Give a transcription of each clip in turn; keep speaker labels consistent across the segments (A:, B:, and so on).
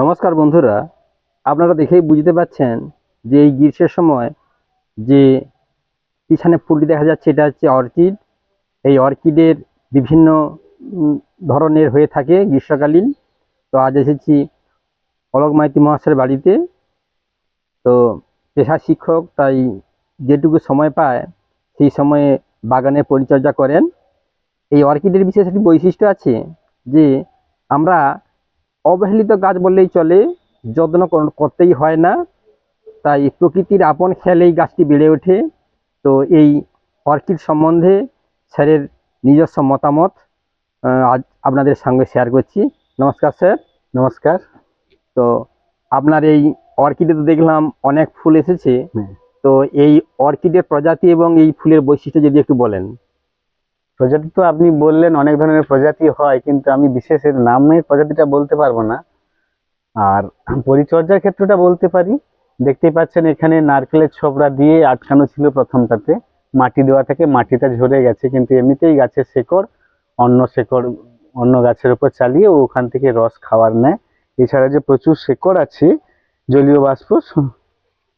A: নমস্কার বন্ধুরা, আপনারা দেখেই বুঝতে পাচ্ছেন যে এই গ্রীষ্মের সময় যে পিছনে ফুলটি দেখা যাচ্ছে, এটা হচ্ছে অর্কিড। এই অর্কিডের বিভিন্ন ধরনের হয়ে থাকে গ্রীষ্মকালীন। তো আজ এসেছি অলোক মাইতি মহাশয়ের বাড়িতে। তো পেশা শিক্ষক, তাই যেটুকু সময় পায়, সেই সময়ে বাগানের পরিচর্যা করেন। এই অর্কিডের বিশেষ একটি বৈশিষ্ট্য আছে যে, আমরা অবহেলিত গাছ বললেই চলে যত্ন কর- করতেই হয় না। তাই প্রকৃতির আপন খেয়ালেই গাছটি বেড়ে ওঠে। তো এই অর্কিড সম্বন্ধে স্যারের নিজস্ব মতামত আজ আপনাদের সঙ্গে শেয়ার করছি। নমস্কার স্যার।
B: নমস্কার।
A: তো আপনার এই অর্কিডে তো দেখলাম অনেক ফুল এসেছে। তো এই অর্কিডের প্রজাতি এবং এই ফুলের বৈশিষ্ট্য যদি একটু বলেন।
B: প্রজাতি তো আপনি বললেন, অনেক ধরনের প্রজাতি হয়, কিন্তু আমি বিশেষ এর নামের প্রজাতিটা বলতে পারব না। আর পরিচর্যার ক্ষেত্রটা বলতে পারি। দেখতেই পাচ্ছেন এখানে নারকেলের ছোবড়া দিয়ে আটকানো ছিল প্রথমটাতে। মাটি দেওয়া থেকে মাটিটা ঝরে গেছে, কিন্তু এমনিতেই গাছের শেকড়, অন্য শেকড়, অন্য গাছের উপর চালিয়ে ওখান থেকে রস খাওয়ার নেয় এছাড়া যে প্রচুর শেকড় আছে, জলীয় বাষ্প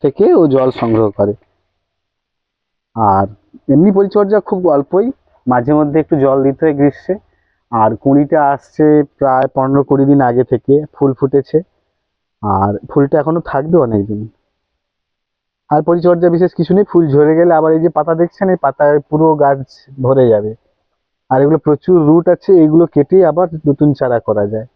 B: থেকে ও জল সংগ্রহ করে। আর এমনি পরিচর্যা খুব অল্পই। মাঝে মধ্যে একটু জল দিতে হয় গ্রীষ্মে। আর কুঁড়িটা আসছে প্রায় পনেরো কুড়ি দিন আগে থেকে ফুল ফুটেছে। আর ফুলটা এখনও থাকবে অনেকদিন। আর পরিচর্যা বিশেষ কিছু নেই ফুল ঝরে গেলে আবার এই যে পাতা দেখছেন এই পাতায় পুরো গাছ ভরে যাবে। আর এগুলো প্রচুর রুট আছে এগুলো কেটে আবার নতুন চারা করা যায়।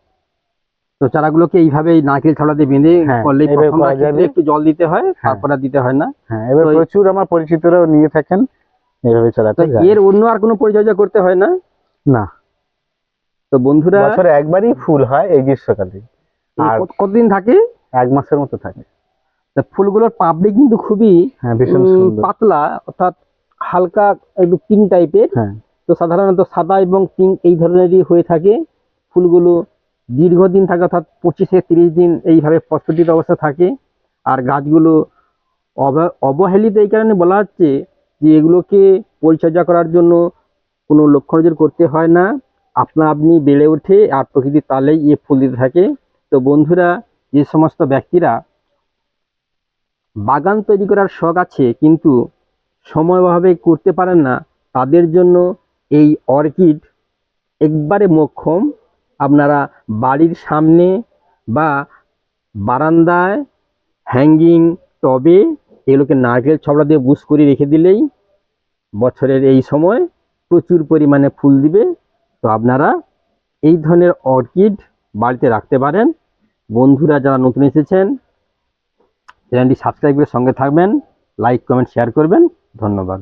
A: তো চারাগুলোকে এইভাবে এই নারকেল ছড়া দিয়ে বেঁধে
B: হ্যাঁ,
A: করলেই
B: এইভাবে
A: প্রথম
B: করা
A: গাছে
B: যাবে।
A: একটু জল দিতে হয়
B: হ্যাঁ।
A: তারপর দিতে হয় না।
B: হ্যাঁ এবার প্রচুর আমার পরিচিতরাও নিয়ে থাকেন। এইভাবে চালাতে
A: এর অন্য আর কোনো পরিচর্যা করতে হয় না?
B: না।
A: তো বন্ধুরা
B: বছরে একবারই ফুল হয় এই গ্রীষ্মকালে। আর-
A: কতদিন থাকে?
B: এক মাসের মতো থাকে।
A: ফুলগুলোর পাপড়ি কিন্তু খুবই
B: হ্যাঁ
A: পাতলা অর্থাৎ হালকা একটু পিঙ্ক টাইপের
B: হ্যাঁ।
A: তো সাধারণত সাদা এবং পিঙ্ক এই ধরনেরই হয়ে থাকে। ফুলগুলো দীর্ঘদিন থাকে অর্থাৎ পঁচিশ তিরিশ দিন এইভাবে প্রস্ফুটিত অবস্থা থাকে। আর গাছগুলো অব- অবহেলিত এই কারণে বলা হচ্ছে যে এগুলোকে পরিচর্যা করার জন্য কোনো লক্ষ্য নজর করতে হয় না। আপনা আপনি বেড়ে ওঠে আর প্রকৃতির তালেই এ ফুল দিতে থাকে। তো বন্ধুরা, যে সমস্ত ব্যক্তিরা বাগান তৈরি করার শখ আছে কিন্তু সময় অভাবে করতে পারেন না, তাদের জন্য এই অর্কিড একবারে মোক্ষম। আপনারা বাড়ির সামনে বা বারান্দায় হ্যাঙ্গিং টবে এগুলোকে নারকেল ছবড়া দিয়ে বুস করে রেখে দিলেই বছরের এই সময় প্রচুর পরিমাণে ফুল দিবে। তো আপনারা এই ধরনের অর্কিড বাড়িতে রাখতে পারেন। বন্ধুরা যারা নতুন এসেছেন, চ্যানেলটি সাবস্ক্রাইব করে সঙ্গে থাকবেন, লাইক, কমেন্ট, শেয়ার করবেন। ধন্যবাদ।